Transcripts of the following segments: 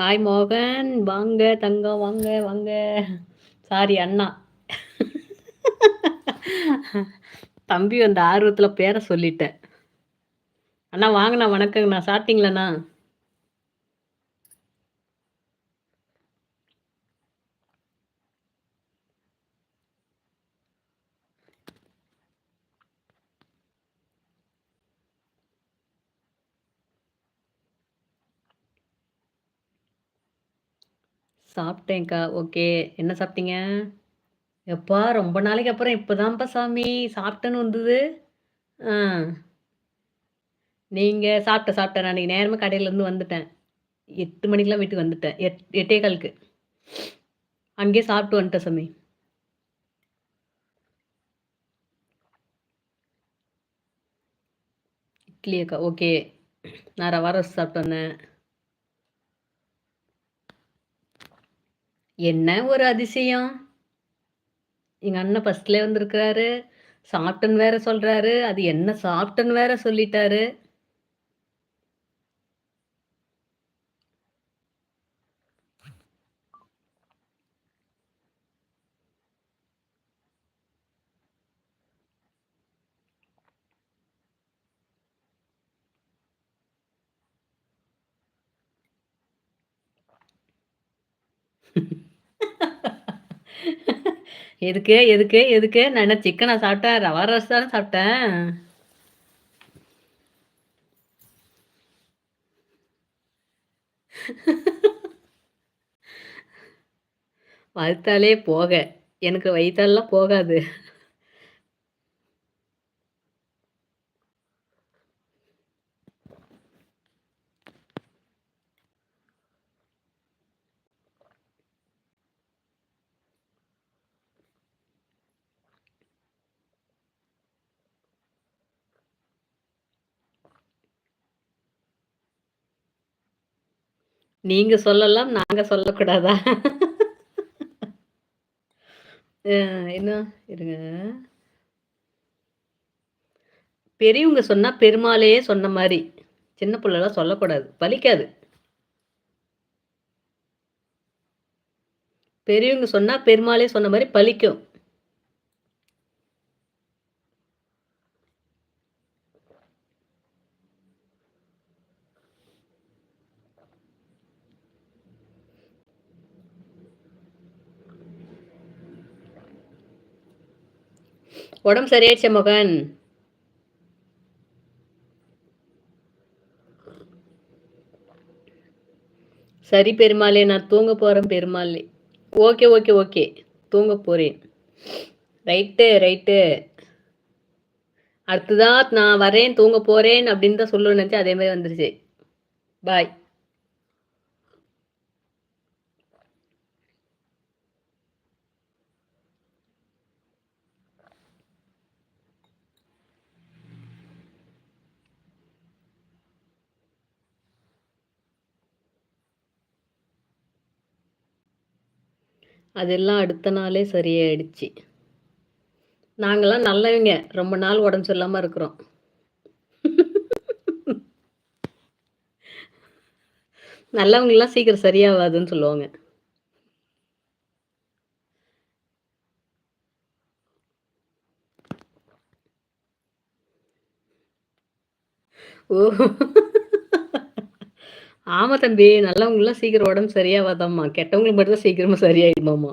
Hi மோகன் வாங்க தங்கம் வாங்க வாங்க. சாரி அண்ணா. தம்பி அந்த ஆர்வத்தில் பேரை சொல்லிட்டேன். அண்ணா வாங்கண்ணா வணக்கங்கண்ணா. சாப்பிட்டீங்களாண்ணா? சாப்பிட்டேன்க்கா. ஓகே. என்ன சாப்பிட்டீங்க? எப்பா ரொம்ப நாளைக்கு அப்புறம் இப்போதான்ப்பா சாமி. சாப்பிட்டேன்னு வந்தது. ஆ. நீங்கள் சாப்பிட்ட சாப்பிட்டேன் நான் அன்றைக்கி நேரமாக கடையிலேருந்து வந்துட்டேன். எட்டு மணிக்கெலாம் வீட்டுக்கு வந்துட்டேன். எட் எட்டே காலுக்கு. அங்கேயே சாப்பிட்டு வந்துட்டேன் சாமி. இட்லியக்கா ஓகே. நான் ரவா ரோஸ் சாப்பிட்டு வந்தேன். என்ன ஒரு அதிசயம்? எங்கள் அண்ணன் ஃபஸ்ட்லேயே வந்திருக்கிறாரு. சாப்பிட்டன்னு வேற சொல்கிறாரு அது என்ன சாப்பிட்டன்னு வேற சொல்லிட்டாரு. எதுக்கு எதுக்கு எதுக்கு? நான் என்ன சிக்கனா சாப்பிட்டேன் ரவா ரைஸ் தானே சாப்பிட்டேன். வயிற்றாலே போக. எனக்கு வயிற்றாலாம் போகாது. நீங்க சொல்லலாம், நாங்க சொல்லக்கூடாதா? என்ன இருங்க. பெரியவங்க சொன்னா பெருமாளையே சொன்ன மாதிரி சின்ன பிள்ளைலாம் சொல்லக்கூடாது. பலிக்காது. பெரியவங்க சொன்னா பெருமாளே சொன்ன மாதிரி பலிக்கும். உடம்பு சரியாயிடுச்சா மகன். சரி பெருமாளே நான் தூங்க போகிறேன் பெருமாளே. Okay okay okay. தூங்க போகிறேன் ரைட்டு ரைட்டு. அடுத்ததான் நான் வரேன் தூங்க போகிறேன் அப்படின்னு தான் சொல்லணும்னு அதே மாதிரி வந்துருச்சு. பாய். அதெல்லாம் அடுத்த நாளே சரியாயிடுச்சு. நாங்களாம் நல்லவங்க. ரொம்ப நாள் உடம்பு சொல்லாமல் இருக்கிறோம். நல்லவங்களாம் சீக்கிரம் சரியாகாதுன்னு சொல்லுவாங்க. ஓ. ஆமா தம்பி. நல்லவங்கலாம் சீக்கிரம் உடம்பு சரியாவாதாம்மா. கெட்டவங்களுக்கு மட்டும் தான் சீக்கிரமா சரியாயிடுமாம்மா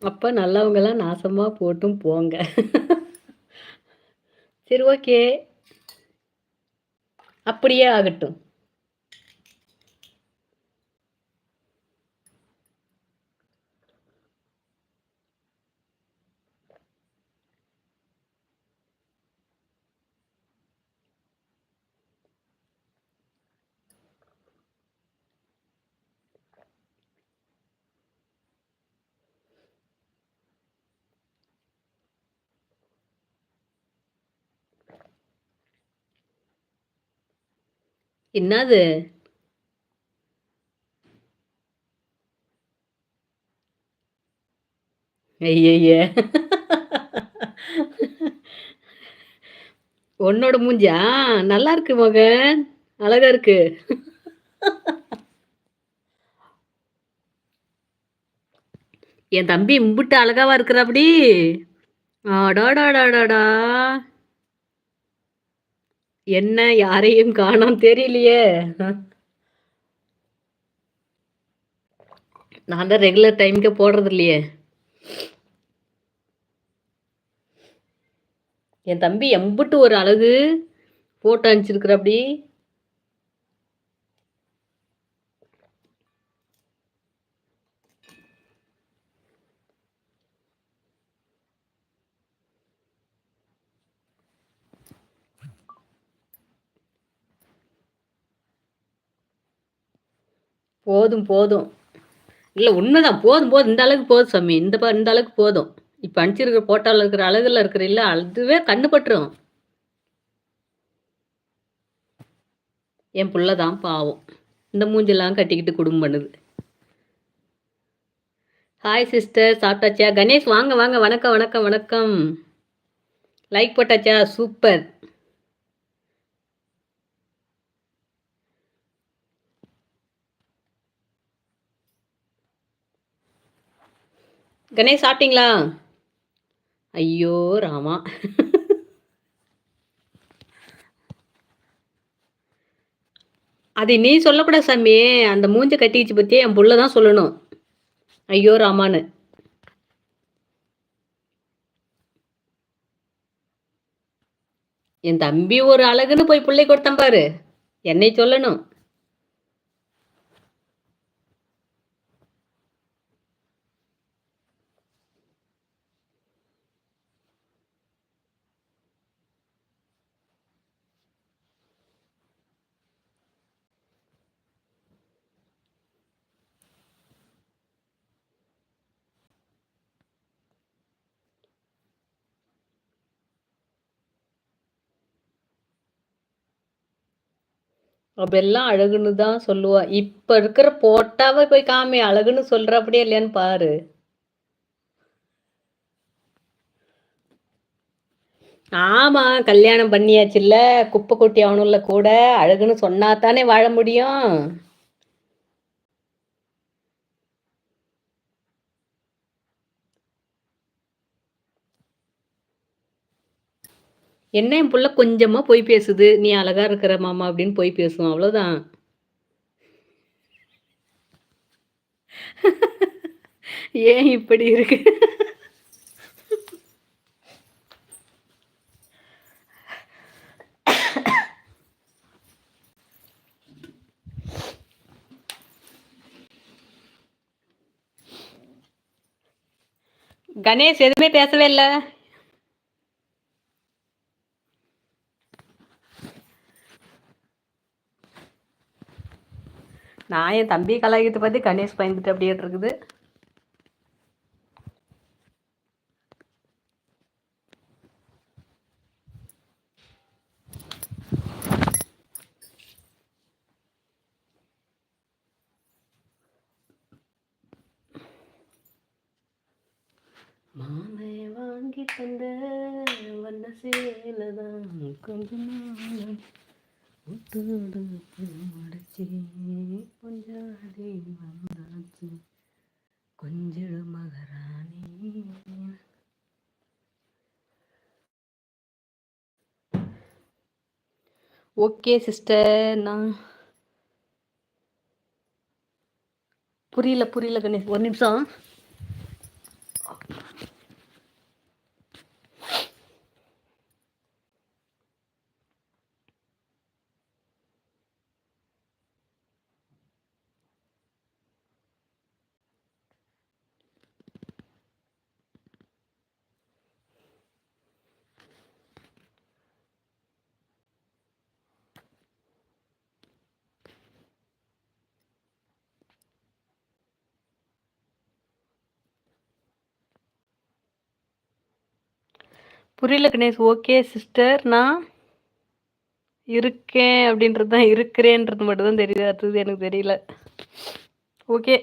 அப்போ நல்லவங்கெல்லாம் நாசமா போட்டும் போங்க. சரி ஓகே. அப்படியே ஆகட்டும். என்னது? ஐய உன்னோட மூஞ்சா நல்லா இருக்கு மகன். அழகா இருக்கு. என் தம்பி இம்புட்டு அழகாவா இருக்கிறாப்படி ஆடாடாடாடாடா. என்ன யாரையும் காணோம் தெரியலையே. நான் தான் ரெகுலர் டைமுக்கு போடுறது இல்லையே. என் தம்பி எம்புட்டு ஒரு அழகு போட்டு அனுப்பிச்சிருக்கிற அப்படி போதும் போதும். இல்லை உண்மைதான். போதும் போதும். இந்த அளவுக்கு போதும் சாமி. இந்த பா இந்த அளவுக்கு போதும். இப்போ அனுப்பிச்சிருக்கிற போட்டோவில் இருக்கிற அழகில் இருக்கிற இல்லை அதுவே கண்ணு பட்டுரும். என் புள்ள தான் பாவம். இந்த மூஞ்செல்லாம் கட்டிக்கிட்டு குடும்பம் பண்ணுது. ஹாய் சிஸ்டர் சாப்பிட்டாச்சா? கணேஷ் வாங்க வாங்க. வணக்கம் வணக்கம் வணக்கம். லைக் போட்டாச்சா? சூப்பர். கணேஷ் சாப்பிட்டீங்களா? ஐயோ ராமா. அது நீ சொல்லக்கூடாது சாமி. அந்த மூஞ்ச கட்டிச்சு பற்றி என் புள்ள தான் சொல்லணும். ஐயோ ராமான்னு. என் தம்பி ஒரு அழகுன்னு போய் பிள்ளை கொடுத்தேன் பாரு. என்னை சொல்லணும். அப்பெல்லாம் அழகுன்னு தான் சொல்லுவா. இப்ப இருக்கிற போட்டாவே போய் காமி அழகுன்னு சொல்ற அப்படியே இல்லையான்னு பாரு. ஆமா கல்யாணம் பண்ணியாச்சுல்ல குப்பை கொட்டி ஆகணும்ல கூட அழகுன்னு சொன்னா தானே வாழ முடியும்? என்ன என் புள்ள கொஞ்சமா போய் பேசுது? நீ அழகா இருக்கிற மாமா அப்படின்னு போய் பேசுவோம் அவ்வளவுதான். ஏன் இப்படி இருக்கு? கணேஷ் எதுவுமே பேசவே இல்லை. நான் என் தம்பி கலாயத்தை பற்றி கணேஷ் பயந்துட்டு அப்படியே இருக்குது. மாமே வாங்கி தந்த வண்ண சேலதான் கொஞ்சம் நாள் முத்தோடு மடச்சி பொஞ்சாதி வந்தாச்சு கொஞ்சிடு மகராணி ஓகே சிஸ்டர். நான் புரியல புரியல கணேஷ். ஒரு நிமிஷம். புரியல கணேஷ். ஓகே சிஸ்டர் நான் இருக்கேன் அப்படின்றது தான் இருக்கிறேன்றது மட்டும் தான் தெரியுது. அடுத்தது எனக்கு தெரியல. ஓகே.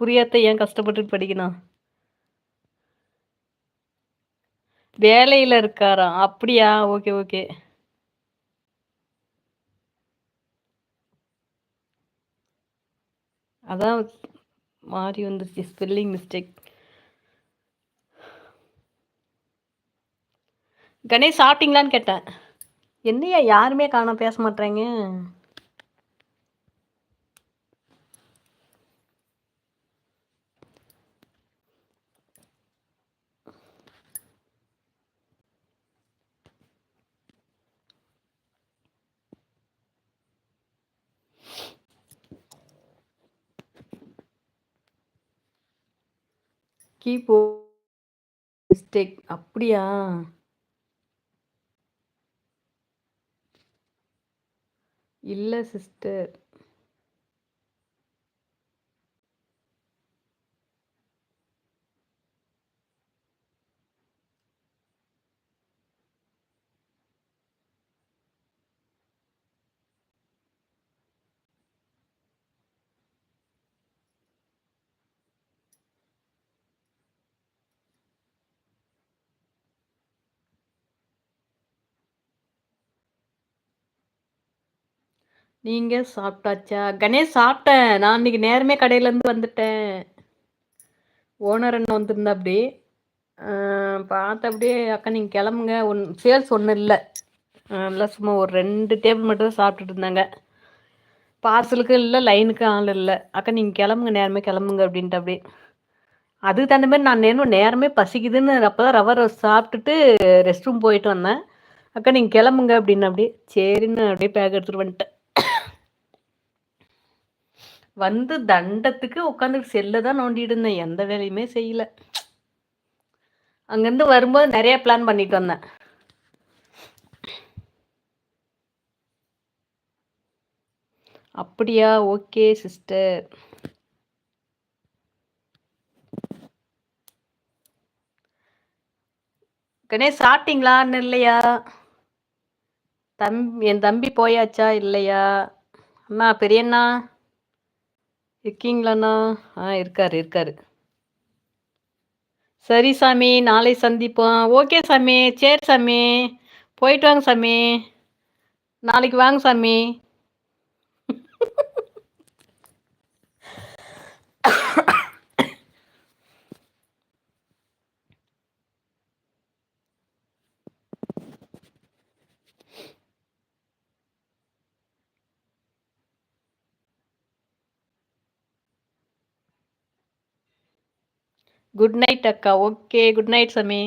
புரியாத ஏன் கஷ்டப்பட்டு படிக்கணும்? வேலையில் இருக்காரா? அப்படியா? Okay okay. அதான் மாறி வந்துருச்சு. ஸ்பெல்லிங் மிஸ்டேக் கணேஷ் சாப்பிட்டீங்களான்னு கேட்டேன். என்னையா யாருமே காண பேச மாட்டேறீங்க? கீபோர்ட் மிஸ்டேக் அப்படியா? இல்லை சிஸ்டர் நீங்க சாப்பிட்டாச்சா? கணேஷ் சாப்பிட்டேன். நான் இன்னைக்கு நேரமே கடையிலேருந்து வந்துட்டேன். ஓனர் என்ன வந்திருந்தாப்படி. அ பார்த்த அப்படியே அக்கா நீங்க கிளம்புங்க. ஒன் சேல்ஸ் ஒன்றும் இல்லை நல்லா சும்மா ஒரு ரெண்டு டேபிள் மட்டும் தான் சாப்பிட்டுட்டு இருந்தாங்க. பார்சலுக்கு இல்லை லைனுக்கு ஆள் இல்லை அக்கா நீங்க கிளம்புங்க நேரமே கிளம்புங்க அப்படின்ட்டாப்படி. அதுக்கு தகுந்த மாதிரி நான் நேரம் நேரமே பசிக்குதுன்னு அப்பதான் ரவா ரோஸ்ட் சாப்பிட்டுட்டு ரெஸ்ட் ரூம் போயிட்டு வந்தேன். அக்கா நீங்க கிளம்புங்க அப்படின்னாப்படி. சரின்னு அப்படியே பேக் எடுத்துட்டு வந்துட்டேன். வந்து தண்டத்துக்கு உட்காந்துட்டு செல்ல தான் நோண்டிட்டு இருந்தேன். எந்த வேலையுமே செய்யல. அங்கேருந்து வரும்போது நிறைய பிளான் பண்ணிட்டு வந்தேன். அப்படியா? Okay sister. கணேஷ் சாப்பிட்டீங்களான்னு இல்லையா? தம் என் தம்பி போயாச்சா? இல்லையா? அண்ணா பெரியண்ணா? இருக்கீங்களாண்ணா? ஆ இருக்காரு, இருக்காரு. சரி சாமி, நாளை சந்திப்போம். ஓகே சாமி. சரி சாமி. போயிட்டு வாங்க சாமி. நாளைக்கு வாங்க சாமி. குட் நைட் அக்கா. ஓகே. குட் நைட் சமி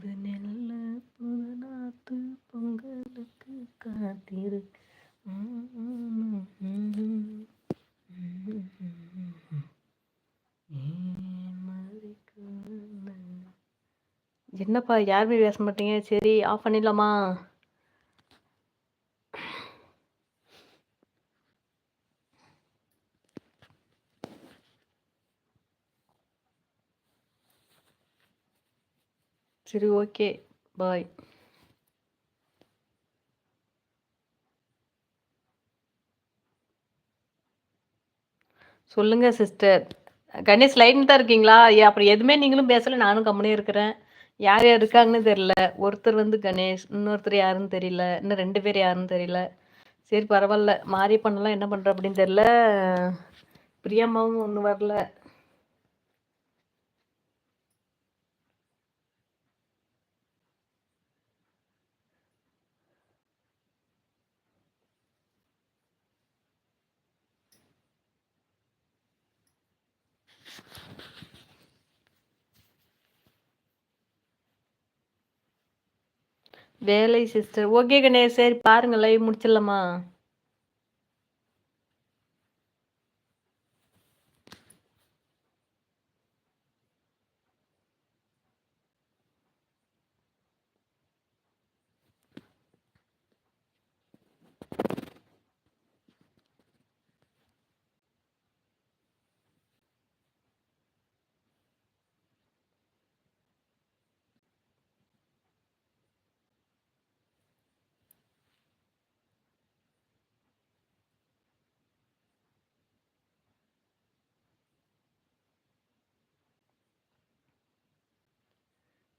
புது நெல்லு புது நாத்து பொங்கலுக்கு காத்திரு என்னப்பா யாருமே பேச மாட்டீங்க சரி ஆஃப் பண்ணிடலாமா? சரி ஓகே பாய் சொல்லுங்க சிஸ்டர் கணேஷ் லைன் தான் இருக்கீங்களா? அப்புறம் எதுவுமே நீங்களும் பேசல நானும் கம்முனே இருக்கிறேன். யார் யார் இருக்காங்கன்னு தெரியல. ஒருத்தர் வந்து கணேஷ் இன்னொருத்தர் யாருன்னு தெரியல. இன்னும் ரெண்டு பேர் யாருன்னு தெரியல. சரி பரவாயில்ல. மாறி பண்ணலாம் என்ன பண்ணுற அப்படின்னு தெரியல. பிரியம்மாவும் ஒன்றும் வரல. வேலை சிஸ்டர் ஓகே கணேஷ் சரி பாருங்க லைவ் முடிச்சிடலாமா?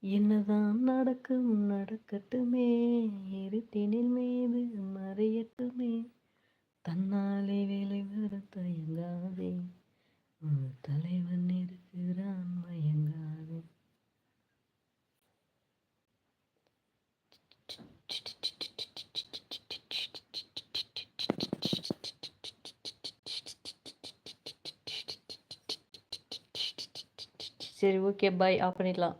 என்னதான் நடக்கும் நடக்கட்டுமே. இருட்டினில் மீது மறையட்டுமே. தன்னாலே வேலை வர தயங்காதே. ஒரு தலைவன் இருக்கிறான் மயங்காதே. சரி ஓகே பாய் ஆஃப் பண்ணிடலாம்.